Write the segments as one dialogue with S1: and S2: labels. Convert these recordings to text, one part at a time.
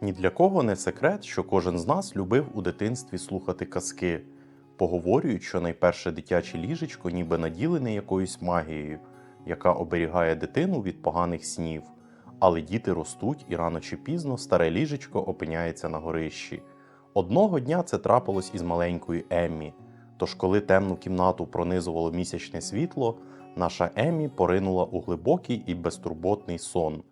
S1: Ні для кого не секрет, що кожен з нас любив у дитинстві слухати казки. Поговорюють, що найперше дитяче ліжечко ніби наділене якоюсь магією, яка оберігає дитину від поганих снів. Але діти ростуть і рано чи пізно старе ліжечко опиняється на горищі. Одного дня це трапилось із маленькою Еммі. Тож, коли темну кімнату пронизувало місячне світло, наша Еммі поринула у глибокий і безтурботний сон.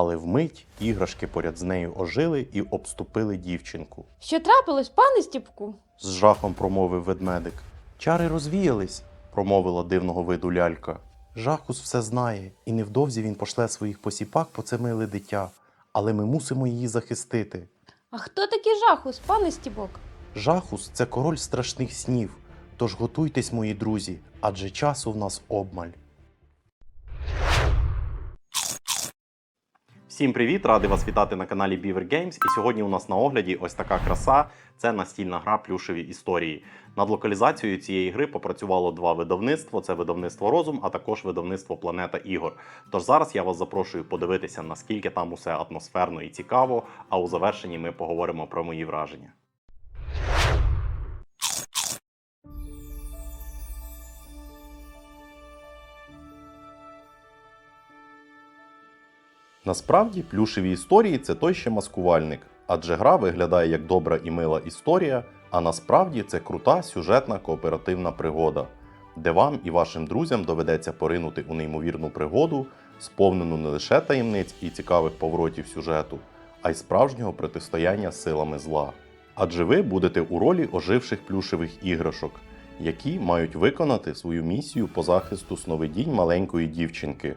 S1: Але вмить іграшки поряд з нею ожили і обступили дівчинку.
S2: Що трапилось, пане Стіпку?
S1: З жахом промовив ведмедик. Чари розвіялись, промовила дивного виду лялька. Жахус все знає, і невдовзі він пошле своїх посіпак по це миле дитя, але ми мусимо її захистити.
S2: А хто такий жахус, пане Стібок?
S1: Жахус це король страшних снів. Тож готуйтесь, мої друзі, адже часу в нас обмаль. Всім привіт! Радий вас вітати на каналі Beaver Games. І сьогодні у нас на огляді ось така краса. Це настільна гра плюшеві історії. Над локалізацією цієї гри попрацювало два видавництва: це видавництво Розум, а також видавництво Планета Ігор. Тож зараз я вас запрошую подивитися, наскільки там усе атмосферно і цікаво. А у завершенні ми поговоримо про мої враження. Насправді, плюшеві історії це той ще маскувальник, адже гра виглядає як добра і мила історія, а насправді це крута сюжетна кооперативна пригода, де вам і вашим друзям доведеться поринути у неймовірну пригоду, сповнену не лише таємниць і цікавих поворотів сюжету, а й справжнього протистояння силами зла. Адже ви будете у ролі оживших плюшевих іграшок, які мають виконати свою місію по захисту сновидінь маленької дівчинки.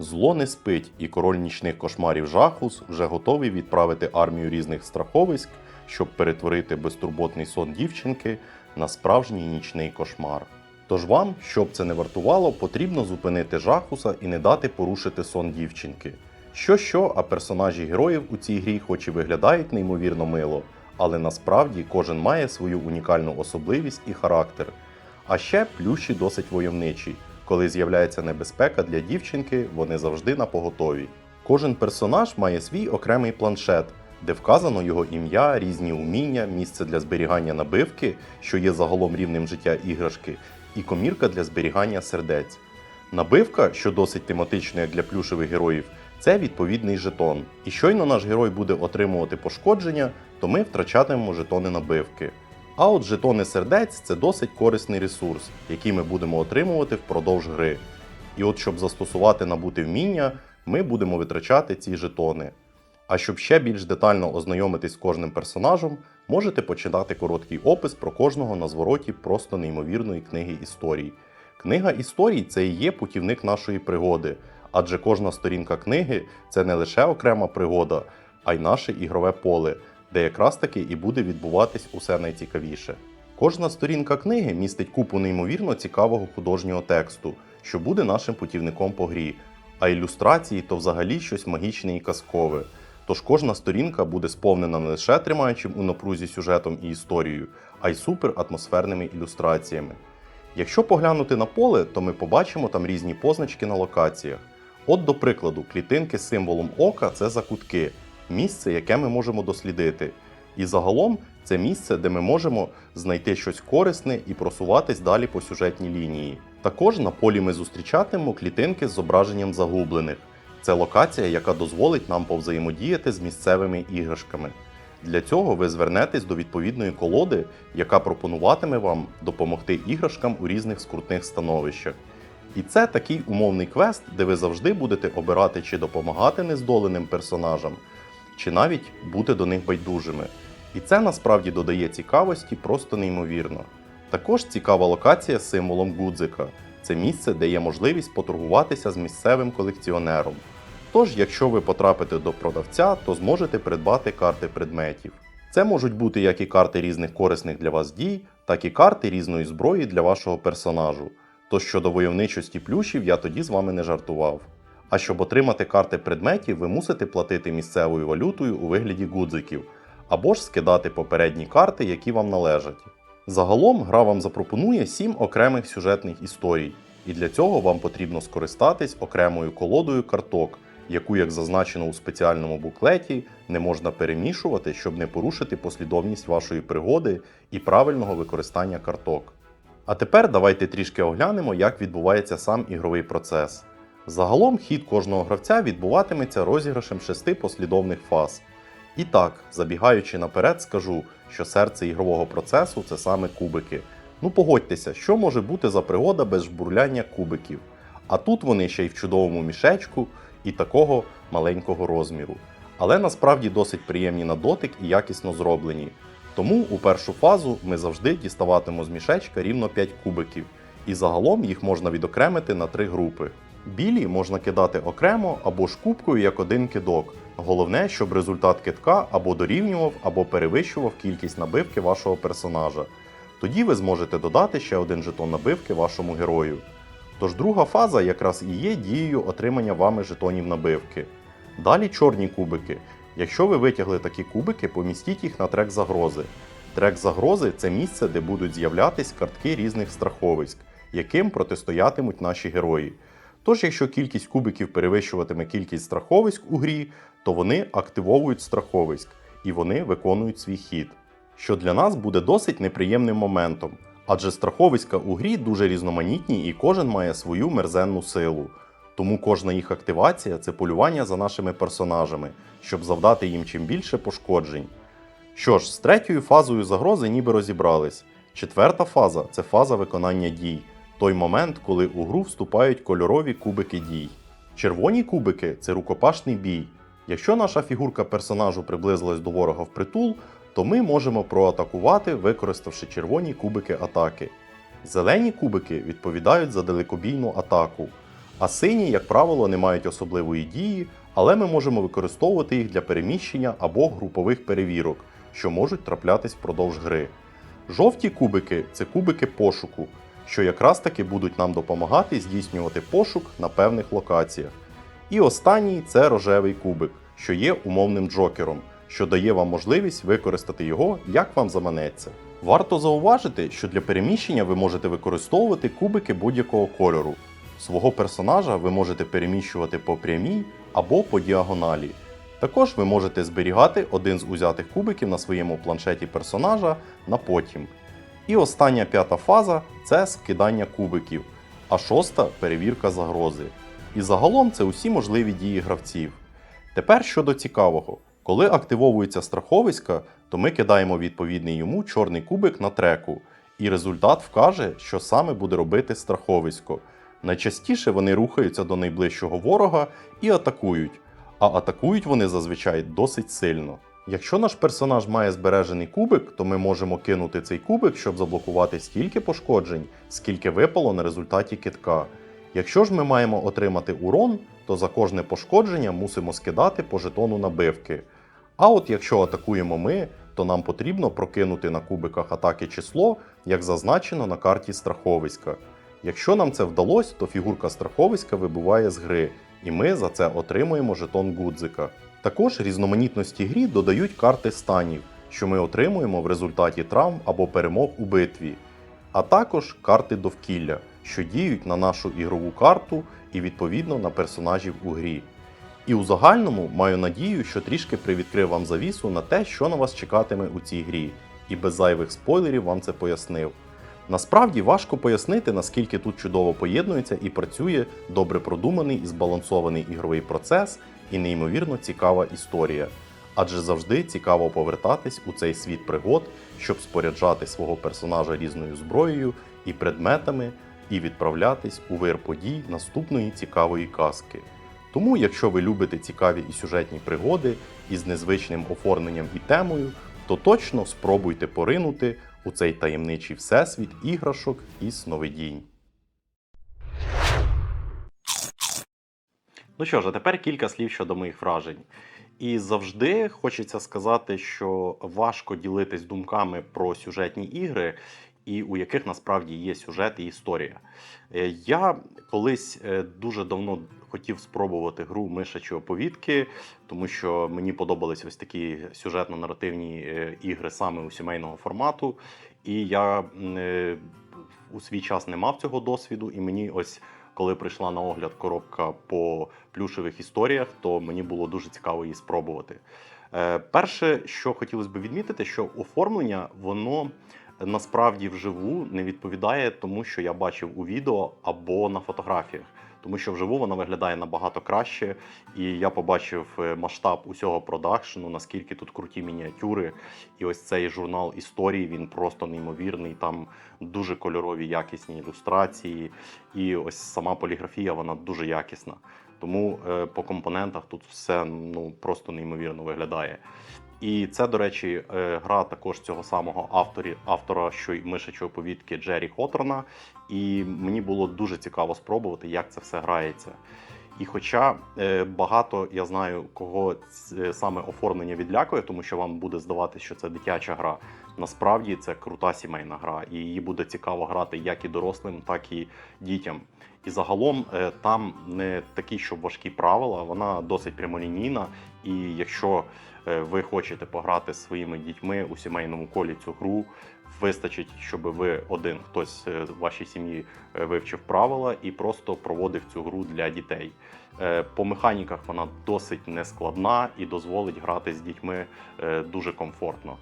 S1: Зло не спить, і король нічних кошмарів Жахус вже готовий відправити армію різних страховиськ, щоб перетворити безтурботний сон дівчинки на справжній нічний кошмар. Тож вам, щоб це не вартувало, потрібно зупинити Жахуса і не дати порушити сон дівчинки. Що що, а персонажі героїв у цій грі, хоч і виглядають неймовірно мило, але насправді кожен має свою унікальну особливість і характер. А ще плющі досить войовничі. Коли з'являється небезпека для дівчинки, вони завжди на поготові. Кожен персонаж має свій окремий планшет, де вказано його ім'я, різні уміння, місце для зберігання набивки, що є загалом рівнем життя іграшки, і комірка для зберігання сердець. Набивка, що досить тематична як для плюшевих героїв, це відповідний жетон. І щойно наш герой буде отримувати пошкодження, то ми втрачатимемо жетони набивки. А от жетони сердець це досить корисний ресурс, який ми будемо отримувати впродовж гри. І от щоб застосувати набути вміння, ми будемо витрачати ці жетони. А щоб ще більш детально ознайомитись з кожним персонажем, можете почитати короткий опис про кожного на звороті просто неймовірної книги історій. Книга історій це і є путівник нашої пригоди, адже кожна сторінка книги це не лише окрема пригода, а й наше ігрове поле, де якраз таки і буде відбуватись усе найцікавіше. Кожна сторінка книги містить купу неймовірно цікавого художнього тексту, що буде нашим путівником по грі, а ілюстрації то взагалі щось магічне і казкове. Тож кожна сторінка буде сповнена не лише тримаючим у напрузі сюжетом і історією, а й супер атмосферними ілюстраціями. Якщо поглянути на поле, то ми побачимо там різні позначки на локаціях. От, до прикладу, клітинки з символом ока це закутки, місце, яке ми можемо дослідити. І загалом це місце, де ми можемо знайти щось корисне і просуватись далі по сюжетній лінії. Також на полі ми зустрічатимемо клітинки з зображенням загублених. Це локація, яка дозволить нам повзаємодіяти з місцевими іграшками. Для цього ви звернетесь до відповідної колоди, яка пропонуватиме вам допомогти іграшкам у різних скрутних становищах. І це такий умовний квест, де ви завжди будете обирати чи допомагати нездоленим персонажам, чи навіть бути до них байдужими. І це насправді додає цікавості просто неймовірно. Також цікава локація з символом гудзика це місце, де є можливість поторгуватися з місцевим колекціонером. Тож, якщо ви потрапите до продавця, то зможете придбати карти предметів. Це можуть бути як і карти різних корисних для вас дій, так і карти різної зброї для вашого персонажу. То щодо войовничості плюшів я тоді з вами не жартував. А щоб отримати карти предметів, ви мусите платити місцевою валютою у вигляді гудзиків, або ж скидати попередні карти, які вам належать. Загалом гра вам запропонує 7 окремих сюжетних історій, і для цього вам потрібно скористатись окремою колодою карток, яку, як зазначено у спеціальному буклеті, не можна перемішувати, щоб не порушити послідовність вашої пригоди і правильного використання карток. А тепер давайте трішки оглянемо, як відбувається сам ігровий процес. Загалом хід кожного гравця відбуватиметься розіграшем шести послідовних фаз. І так, забігаючи наперед, скажу, що серце ігрового процесу це саме кубики. Ну погодьтеся, що може бути за пригода без жбурляння кубиків. А тут вони ще й в чудовому мішечку і такого маленького розміру. Але насправді досить приємні на дотик і якісно зроблені. Тому у першу фазу ми завжди діставатимо з мішечка рівно 5 кубиків, і загалом їх можна відокремити на три групи. Білі можна кидати окремо або ж кубкою як один кидок. Головне, щоб результат кидка або дорівнював, або перевищував кількість набивки вашого персонажа. Тоді ви зможете додати ще один жетон набивки вашому герою. Тож друга фаза якраз і є дією отримання вами жетонів набивки. Далі чорні кубики. Якщо ви витягли такі кубики, помістіть їх на трек загрози. Трек загрози це місце, де будуть з'являтись картки різних страховиськ, яким протистоятимуть наші герої. Тож, якщо кількість кубиків перевищуватиме кількість страховиськ у грі, то вони активовують страховиськ і вони виконують свій хід. Що для нас буде досить неприємним моментом, адже страховиська у грі дуже різноманітні і кожен має свою мерзенну силу. Тому кожна їх активація це полювання за нашими персонажами, щоб завдати їм чим більше пошкоджень. Що ж, з третьою фазою загрози ніби розібрались. Четверта фаза це фаза виконання дій, той момент, коли у гру вступають кольорові кубики дій. Червоні кубики це рукопашний бій. Якщо наша фігурка персонажу приблизилась до ворога впритул, то ми можемо проатакувати, використавши червоні кубики атаки. Зелені кубики відповідають за далекобійну атаку, а сині, як правило, не мають особливої дії, але ми можемо використовувати їх для переміщення або групових перевірок, що можуть траплятись впродовж гри. Жовті кубики це кубики пошуку, що якраз таки будуть нам допомагати здійснювати пошук на певних локаціях. І останній це рожевий кубик, що є умовним джокером, що дає вам можливість використати його як вам заманеться. Варто зауважити, що для переміщення ви можете використовувати кубики будь-якого кольору. Свого персонажа ви можете переміщувати по прямій або по діагоналі. Також ви можете зберігати один з узятих кубиків на своєму планшеті персонажа на потім. І остання п'ята фаза це скидання кубиків, а шоста перевірка загрози. І загалом це усі можливі дії гравців. Тепер щодо цікавого, коли активовується страховиська, то ми кидаємо відповідний йому чорний кубик на треку, і результат вкаже, що саме буде робити страховисько. Найчастіше вони рухаються до найближчого ворога і атакують, а атакують вони зазвичай досить сильно. Якщо наш персонаж має збережений кубик, то ми можемо кинути цей кубик, щоб заблокувати стільки пошкоджень, скільки випало на результаті китка. Якщо ж ми маємо отримати урон, то за кожне пошкодження мусимо скидати по жетону набивки. А от якщо атакуємо ми, то нам потрібно прокинути на кубиках атаки число, як зазначено на карті страховиська. Якщо нам це вдалося, то фігурка страховиська вибуває з гри, і ми за це отримуємо жетон гудзика. Також різноманітності грі додають карти станів, що ми отримуємо в результаті травм або перемог у битві, а також карти довкілля, що діють на нашу ігрову карту і відповідно на персонажів у грі. І у загальному маю надію, що трішки привідкрив вам завісу на те, що на вас чекатиме у цій грі, і без зайвих спойлерів вам це пояснив. Насправді важко пояснити, наскільки тут чудово поєднується і працює добре продуманий і збалансований ігровий процес і неймовірно цікава історія. Адже завжди цікаво повертатись у цей світ пригод, щоб споряджати свого персонажа різною зброєю і предметами, і відправлятись у вир подій наступної цікавої казки. Тому, якщо ви любите цікаві і сюжетні пригоди із незвичним оформленням і темою, то точно спробуйте поринути у цей таємничий всесвіт іграшок і сновидінь. Ну що ж, а тепер кілька слів щодо моїх вражень. І завжди хочеться сказати, що важко ділитись думками про сюжетні ігри, і у яких насправді є сюжет і історія. Е, Я колись е, дуже давно хотів спробувати гру мишачі оповідки, тому що мені подобались ось такі сюжетно-наративні е, ігри саме у сімейного формату. І я у свій час не мав цього досвіду, і мені ось коли прийшла на огляд коробка по плюшевих історіях, то мені було дуже цікаво її спробувати. Е, Перше, що хотілося б відмітити, що оформлення воно насправді вживу не відповідає тому, що я бачив у відео або на фотографіях. Тому що вживу вона виглядає набагато краще, і я побачив е, масштаб усього продакшену, наскільки тут круті мініатюри. І ось цей журнал історії він просто неймовірний. Там дуже кольорові якісні ілюстрації, і ось сама поліграфія вона дуже якісна. Тому е, по компонентах тут все ну просто неймовірно виглядає. І це, до речі, е, гра також цього самого авторі, автора, що й мишачої повідки Джері Хоторна. І мені було дуже цікаво спробувати, як це все грається. І хоча е, багато я знаю, кого ц- саме оформлення відлякує, тому що вам буде здаватися, що це дитяча гра. Насправді це крута сімейна гра, і її буде цікаво грати як і дорослим, так і дітям. І загалом е, там не такі, щоб важкі правила, вона досить прямолінійна. І якщо е, ви хочете пограти з своїми дітьми у сімейному колі цю гру, вистачить, щоб ви один хтось з в вашій сім'ї е, вивчив правила і просто проводив цю гру для дітей. Е, По механіках вона досить нескладна і дозволить грати з дітьми е, дуже комфортно.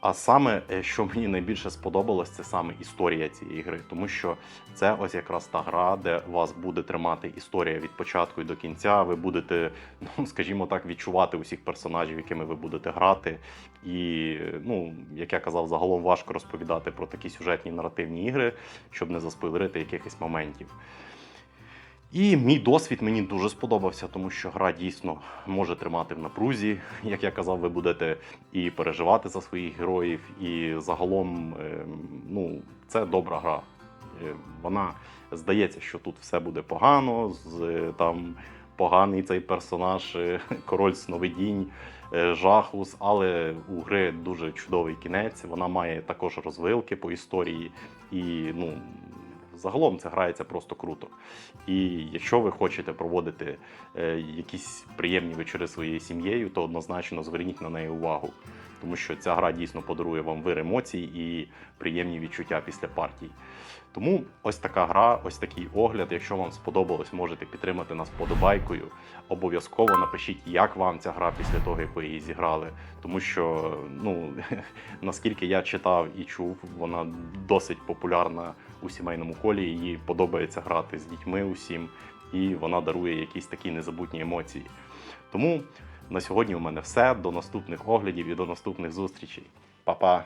S1: А саме, е, що мені найбільше сподобалось, це саме історія цієї гри, тому що це ось якраз та гра, де вас буде тримати історія від початку і до кінця. Ви будете, ну скажімо так, відчувати усіх персонажів, якими ви будете грати. І ну, як я казав, загалом важко розповідати про такі сюжетні наративні ігри, щоб не заспойлерити якихось моментів. І мій досвід мені дуже сподобався, тому що гра дійсно може тримати в напрузі. Як я казав, ви будете і переживати за своїх героїв, і загалом е, ну, це добра гра. Е, Вона здається, що тут все буде погано, з е, там поганий цей персонаж, е, король сновидінь, жахус, але у гри дуже чудовий кінець. Вона має також розвилки по історії, і ну, загалом це грається просто круто. І якщо ви хочете проводити е, якісь приємні вечори своєю сім'єю, то однозначно зверніть на неї увагу, тому що ця гра дійсно подарує вам вир емоцій і приємні відчуття після партій. Тому ось така гра, ось такий огляд. Якщо вам сподобалось, можете підтримати нас подобайкою. Обов'язково напишіть, як вам ця гра після того, як ви її зіграли. Тому що, ну наскільки я читав і чув, вона досить популярна у сімейному колі. Її подобається грати з дітьми усім, і вона дарує якісь такі незабутні емоції. Тому на сьогодні у мене все. До наступних оглядів і до наступних зустрічей. Па-па!